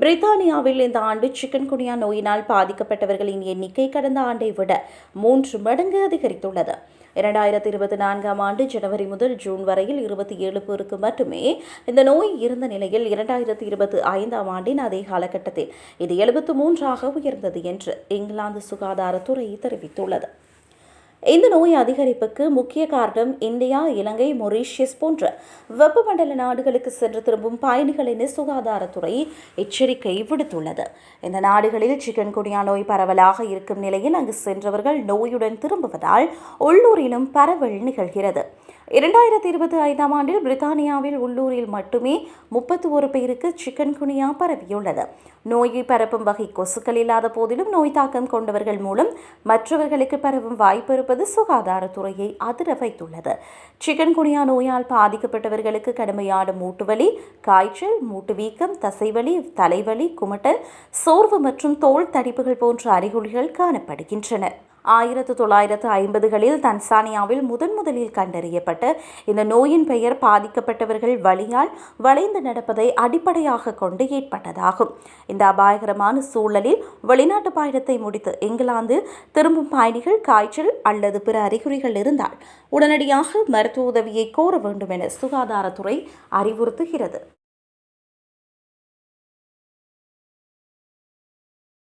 பிரித்தானியாவில் இந்த ஆண்டு சிக்கன் குனியா நோயினால் பாதிக்கப்பட்டவர்களின் எண்ணிக்கை கடந்த ஆண்டை விட மூன்று மடங்கு அதிகரித்துள்ளது. இரண்டாயிரத்தி இருபத்தி நான்காம் ஆண்டு ஜனவரி முதல் ஜூன் வரையில் இருபத்தி ஏழு பேருக்கு மட்டுமே இந்த நோய் இருந்த நிலையில் இரண்டாயிரத்தி இருபத்தி ஐந்தாம் ஆண்டின் அதே காலகட்டத்தில் இது எழுபத்து மூன்றாக உயர்ந்தது என்று இங்கிலாந்து சுகாதாரத்துறை தெரிவித்துள்ளது. இந்த நோய் அதிகரிப்புக்கு முக்கிய காரணம் இந்தியா இலங்கை மொரீஷியஸ் போன்ற வெப்பமண்டல நாடுகளுக்கு சென்று திரும்பும் பயணிகளின் சுகாதாரத்துறை எச்சரிக்கை விடுத்துள்ளது. இந்த நாடுகளில் சிக்கன் குனியா நோய் பரவலாக இருக்கும் நிலையில் அங்கு சென்றவர்கள் நோயுடன் திரும்புவதால் உள்ளூரிலும் பரவல் நிகழ்கிறது. இரண்டாயிரத்தி இருபத்தி ஐந்தாம் ஆண்டில் பிரித்தானியாவில் உள்ளூரில் மட்டுமே முப்பத்தி ஒரு பேருக்கு சிக்கன் குனியா பரவியுள்ளது. நோயை பரப்பும் வகை கொசுக்கள் இல்லாத போதிலும் நோய் தாக்கம் கொண்டவர்கள் மூலம் மற்றவர்களுக்கு பரவும் வாய்ப்பு இருப்பது சுகாதாரத்துறையை அதிர வைத்துள்ளது. சிக்கன் குனியா நோயால் பாதிக்கப்பட்டவர்களுக்கு கடுமையான மூட்டுவலி காய்ச்சல் மூட்டு வீக்கம் தசைவலி தலைவலி குமட்டல் சோர்வு மற்றும் தோல் தடிப்புகள் போன்ற அறிகுறிகள் காணப்படுகின்றன. ஆயிரத்து தொள்ளாயிரத்து ஐம்பதுகளில் தன்சானியாவில் முதன் முதலில் கண்டறியப்பட்ட இந்த நோயின் பெயர் பாதிக்கப்பட்டவர்கள் வழியால் வளைந்து நடப்பதை அடிப்படையாக கொண்டு ஏற்பட்டதாகும். இந்த அபாயகரமான சூழலில் வெளிநாட்டு பயணத்தை முடித்து இங்கிலாந்து திரும்பும் பயணிகள் காய்ச்சல் அல்லது பிற அறிகுறிகள் இருந்தால் உடனடியாக மருத்துவ உதவியை கோர வேண்டும் என சுகாதாரத்துறை அறிவுறுத்துகிறது.